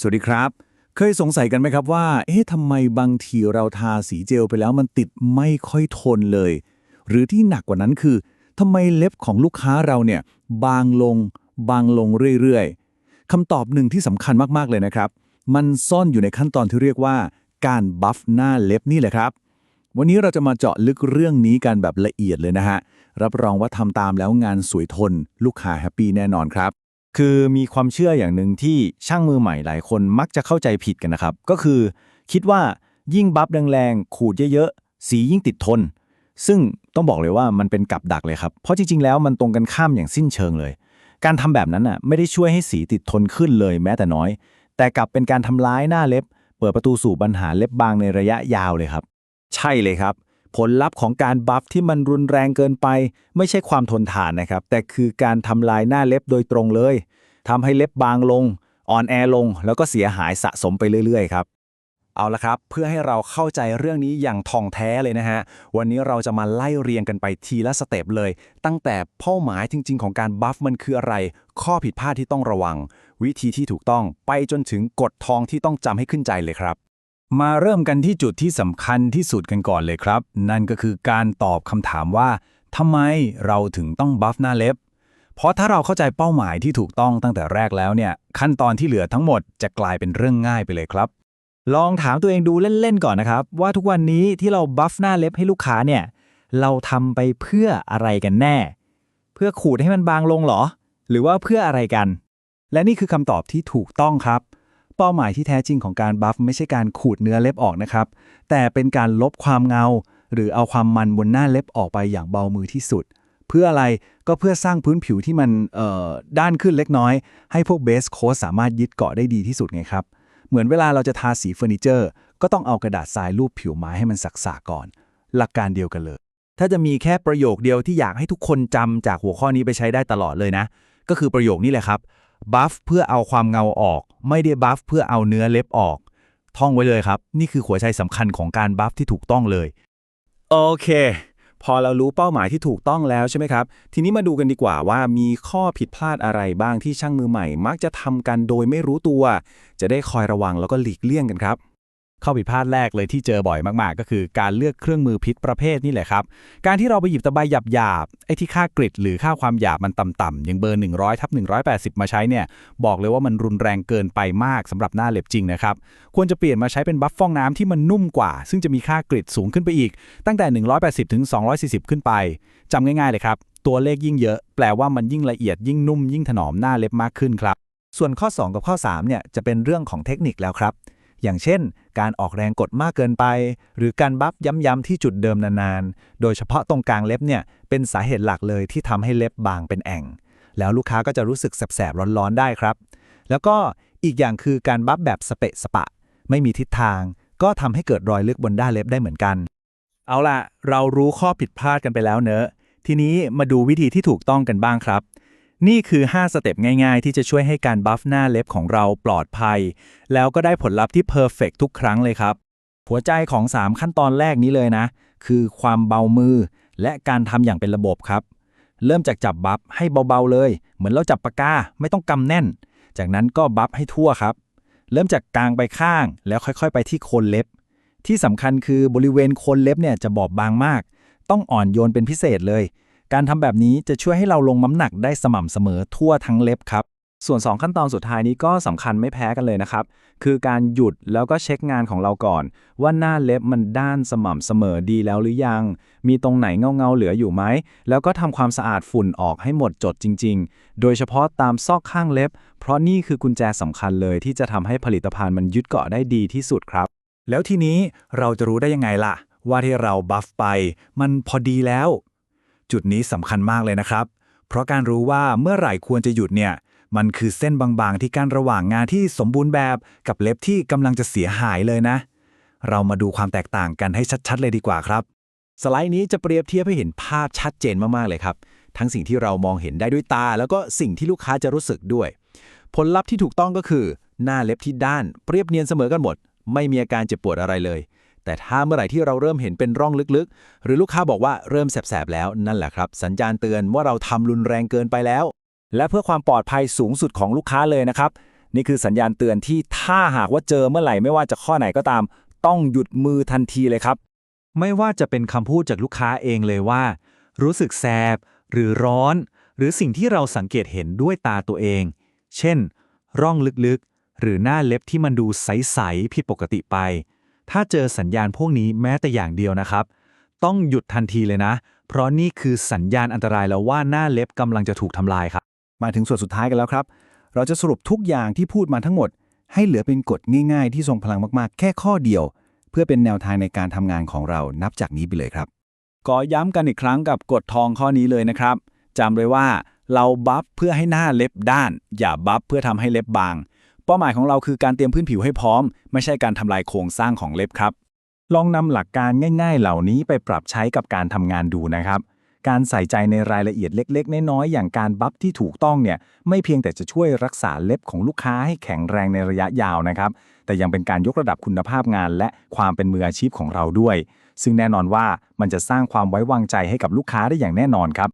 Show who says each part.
Speaker 1: สวัสดีครับ เคยสงสัยกันไหมครับว่า เอ๊ะทำไมบางทีเราทาสีเจลไปแล้วมันติดไม่ค่อยทนเลย หรือที่หนักกว่านั้นคือทำไมเล็บของลูกค้าเราเนี่ย บางลง บางลงเรื่อยๆคำตอบหนึ่งที่สำคัญมากๆเลยนะครับ มันซ่อนอยู่ในขั้นตอนที่เรียกว่า การบัฟหน้าเล็บนี่แหละครับ วันนี้เราจะมาเจาะลึกเรื่องนี้กันแบบละเอียดเลยนะฮะรับรองว่าทำตามแล้วงานสวยทน ลูกค้าแฮปปี้แน่นอนครับ
Speaker 2: คือมีความเชื่ออย่างหนึ่งที่ช่างมือใหม่หลายคนมักจะเข้าใจผิดกันนะครับ ก็คือคิดว่ายิ่งบัฟแรงๆขูดเยอะๆ สียิ่งติดทน ซึ่งต้องบอกเลยว่ามันเป็นกับดักเลยครับ เพราะจริงๆ แล้วมันตรงกันข้ามอย่างสิ้นเชิงเลย การทำแบบนั้นน่ะไม่ได้ช่วยให้สีติดทนขึ้นเลยแม้แต่น้อย แต่กลับเป็นการทำร้ายหน้าเล็บ เปิดประตูสู่ปัญหาเล็บบางในระยะยาวเลยครับ
Speaker 1: ใช่เลยครับ ผลลัพธ์ของการบัฟที่มันรุนแรงเกินไป ไม่ใช่ความทนทานนะครับ แต่คือการทำลายหน้าเล็บโดยตรงเลยทำให้เล็บบางลง อ่อนแอลง แล้วก็เสียหายสะสมไปเรื่อยๆครับ
Speaker 2: เอาละครับ เพื่อให้เราเข้าใจเรื่องนี้อย่างท่องแท้เลยนะฮะ วันนี้เราจะมาไล่เรียงกันไปทีละสเต็ปเลย ตั้งแต่เป้าหมายจริง ๆ ของการบัฟมันคืออะไร ข้อผิดพลาดที่ต้องระวัง วิธีที่ถูกต้องไปจนถึงกฎทองที่ต้องจำให้ขึ้นใจเลยครับ
Speaker 1: มาเริ่มกันที่จุดที่สำคัญที่สุดกันก่อนเลยครับ นั่นก็คือการตอบคำถามว่าทำไมเราถึงต้องบัฟหน้าเล็บ เพราะถ้าเราเข้าใจเป้าหมายที่ถูกต้องตั้งแต่แรกแล้วเนี่ย ขั้นตอนที่เหลือทั้งหมดจะกลายเป็นเรื่องง่ายไปเลยครับ
Speaker 2: ลองถามตัวเองดูเล่น ๆ ก่อนนะครับ ว่าทุกวันนี้ที่เราบัฟหน้าเล็บให้ลูกค้าเนี่ย เราทำไปเพื่ออะไรกันแน่ เพื่อขูดให้มันบางลงหรอ หรือว่าเพื่ออะไรกัน และนี่คือคำตอบที่ถูกต้องครับ เป้าหมายที่แท้จริงของการบัฟไม่ใช่การขูดเนื้อเล็บออกนะครับ แต่เป็นการลบความเงา หรือเอาความมันบนหน้าเล็บออกไปอย่างเบามือที่สุด เพื่ออะไรก็เพื่อสร้างพื้นผิวที่มันเอ่อด้านขึ้นเล็กน้อย ให้พวกเบสโค้ดสามารถยึดเกาะได้ดีที่สุดไงครับ เหมือนเวลาเราจะทาสีเฟอร์นิเจอร์ ก็ต้องเอากระดาษทรายรูปผิวไม้ให้มันสักๆก่อน หลักการเดียวกันเลย ถ้าจะมีแค่ประโยคเดียวที่อยากให้ทุกคนจำจากหัวข้อนี้ไปใช้ได้ตลอดเลยนะ ก็คือประโยคนี้แหละครับบัฟเพื่อเอาความเงาออก ไม่ได้บัฟเพื่อเอาเนื้อเล็บออก ท่องไว้เลยครับ นี่คือหัวใจสำคัญของการบัฟที่ถูกต้องเลย โอเค พอเรารู้เป้าหมายที่ถูกต้องแล้วใช่ไหมครับ ทีนี้มาดูกันดีกว่าว่ามีข้อผิดพลาดอะไรบ้างที่ช่างมือใหม่ มักจะทำกันโดยไม่รู้ตัว จะได้คอยระวังแล้วก็หลีกเลี่ยงกันครับ ข้อผิดพลาดแรกเลยที่เจอบ่อยมากๆ ก็คือการเลือกเครื่องมือพิษประเภทนี่แหละครับ การที่เราไปหยิบตะไบหยาบๆไอ้ที่ค่ากริดหรือค่าความหยาบมันต่ำๆอย่างเบอร์ 100ทับ180 มาใช้เนี่ย บอกเลยว่ามันรุนแรงเกินไปมากสำหรับหน้าเล็บจริงนะครับ ควรจะเปลี่ยนมาใช้เป็นบัฟฟองน้ำที่มันนุ่มกว่า ซึ่งจะมีค่ากริดสูงขึ้นไปอีก ตั้งแต่ 180ถึง240 ขึ้นไปจำง่ายๆเลยครับตัวเลขยิ่งเยอะ แปลว่ามันยิ่งละเอียดยิ่งนุ่มยิ่งถนอมหน้าเล็บมากขึ้นครับ ส่วนข้อ 2 กับข้อ3เนี่ยจะเป็นเรื่องของเทคนิคแล้วครับ อย่างเช่น การออกแรงกดมากเกินไป หรือการบัฟย้ำๆที่จุดเดิมนานๆ โดยเฉพาะตรงกลางเล็บเนี่ยเป็นสาเหตุหลักเลยที่ทำให้เล็บบางเป็นแอ่ง แล้วลูกค้าก็จะรู้สึกแสบๆร้อนๆได้ครับ แล้วก็อีกอย่างคือการบัฟแบบสเปะสปะ ไม่มีทิศทาง ก็ทำให้เกิดรอยลึกบนด้านเล็บได้เหมือนกัน เอาล่ะ เรารู้ข้อผิดพลาดกันไปแล้วเนอะ ทีนี้มาดูวิธีที่ถูกต้องกันบ้างครับ นี่คือ 5 สเต็ปง่ายๆ ที่จะช่วยให้การบัฟหน้าเล็บของเราปลอดภัย แล้วก็ได้ผลลัพธ์ที่เพอร์เฟกทุกครั้งเลยครับ หัวใจของ 3 ขั้นตอนแรกนี้เลยนะ คือความเบามือ และการทำอย่างเป็นระบบครับ เริ่มจากจับบัฟให้เบาๆเลย เหมือนเราจับปากกาไม่ต้องกำแน่น จากนั้นก็บัฟให้ทั่วครับ เริ่มจากกลางไปข้าง แล้วค่อยๆ ไปที่โคนเล็บ ที่สำคัญคือบริเวณโคนเล็บเนี่ยจะบอบบางมาก ต้องอ่อนโยนเป็นพิเศษเลย การทำแบบนี้จะช่วยให้เราลงน้ำหนักได้สม่ำเสมอทั่วทั้งเล็บครับ ส่วน 2 ขั้นตอนสุดท้ายนี้ก็สำคัญไม่แพ้กันเลยนะครับ คือการหยุดแล้วก็เช็คงานของเราก่อน ว่าหน้าเล็บมันด้านสม่ำเสมอดีแล้วหรือยัง มีตรงไหนเงาๆเหลืออยู่ไหม แล้วก็ทำความสะอาดฝุ่นออกให้หมดจดจริง ๆ โดยเฉพาะตามซอกข้างเล็บ เพราะนี่คือกุญแจสำคัญเลย ที่จะทำให้ผลิตภัณฑ์มันยึดเกาะได้ดีที่สุดครับ แล้วทีนี้เราจะรู้ได้ยังไงล่ะ ว่าที่เราบัฟไป มันพอดีแล้ว จุดนี้สำคัญมากเลยนะครับ เพราะการรู้ว่าเมื่อไหร่ควรจะหยุดเนี่ย มันคือเส้นบางๆ ที่กั้นระหว่างงานที่สมบูรณ์แบบกับเล็บที่กำลังจะเสียหายเลยนะ เรามาดูความแตกต่างกันให้ชัดๆ เลยดีกว่าครับ สไลด์นี้จะเปรียบเทียบให้เห็นภาพชัดเจนมากๆเลยครับ ทั้งสิ่งที่เรามองเห็นได้ด้วยตา แล้วก็สิ่งที่ลูกค้าจะรู้สึกด้วย ผลลัพธ์ที่ถูกต้องก็คือ หน้าเล็บที่ด้าน เปรียบเนียนเสมอกันหมด ไม่มีอาการเจ็บปวดอะไรเลย แต่ถ้าเมื่อไหร่ที่เราเริ่มเห็นเป็นร่องลึกๆ หรือลูกค้าบอกว่าเริ่มแสบๆแล้วนั่นแหละครับ สัญญาณเตือนว่าเราทำรุนแรงเกินไปแล้ว และเพื่อความปลอดภัยสูงสุดของลูกค้าเลยนะครับ
Speaker 3: นี่คือสัญญาณเตือนที่ถ้าหากว่าเจอเมื่อไหร่ไม่ว่าจะข้อไหนก็ตาม ต้องหยุดมือทันทีเลยครับ
Speaker 2: ไม่ว่าจะเป็นคำพูดจากลูกค้าเองเลยว่า รู้สึกแสบหรือร้อน หรือสิ่งที่เราสังเกตเห็นด้วยตาตัวเอง เช่น ร่องลึกๆ หรือหน้าเล็บที่มันดูใสๆผิดปกติไป ถ้าเจอสัญญาณพวกนี้แม้แต่อย่างเดียวนะครับ ต้องหยุดทันทีเลยนะ เพราะนี่คือสัญญาณอันตรายแล้วว่าหน้าเล็บกำลังจะถูกทำลายครับ
Speaker 4: มาถึงส่วนสุดท้ายกันแล้วครับ เราจะสรุปทุกอย่างที่พูดมาทั้งหมด ให้เหลือเป็นกฎง่ายๆ ที่ทรงพลังมากๆ แค่ข้อเดียว เพื่อเป็นแนวทางในการทำงานของเรานับจากนี้ไปเลยครับ
Speaker 1: ก็ย้ำกันอีกครั้งกับกฎทองข้อนี้เลยนะครับจำไว้ว่าเราบัฟเพื่อให้หน้าเล็บด้าน อย่าบัฟเพื่อทำให้เล็บบาง เป้าหมายของเราคือการเตรียมพื้นผิวให้พร้อม ไม่ใช่การทำลายโครงสร้างของเล็บครับ
Speaker 4: ลองนำหลักการง่าย ๆ เหล่านี้ไปปรับใช้กับการทำงานดูนะครับ การใส่ใจในรายละเอียดเล็ก ๆ น้อยๆอย่างการบัฟที่ถูกต้องเนี่ยไม่เพียงแต่จะช่วยรักษาเล็บของลูกค้าให้แข็งแรงในระยะยาวนะครับ แต่ยังเป็นการยกระดับคุณภาพงาน และความเป็นมืออาชีพของเราด้วย ซึ่งแน่นอนว่ามันจะสร้างความไว้วางใจให้กับลูกค้าได้อย่างแน่นอนครับ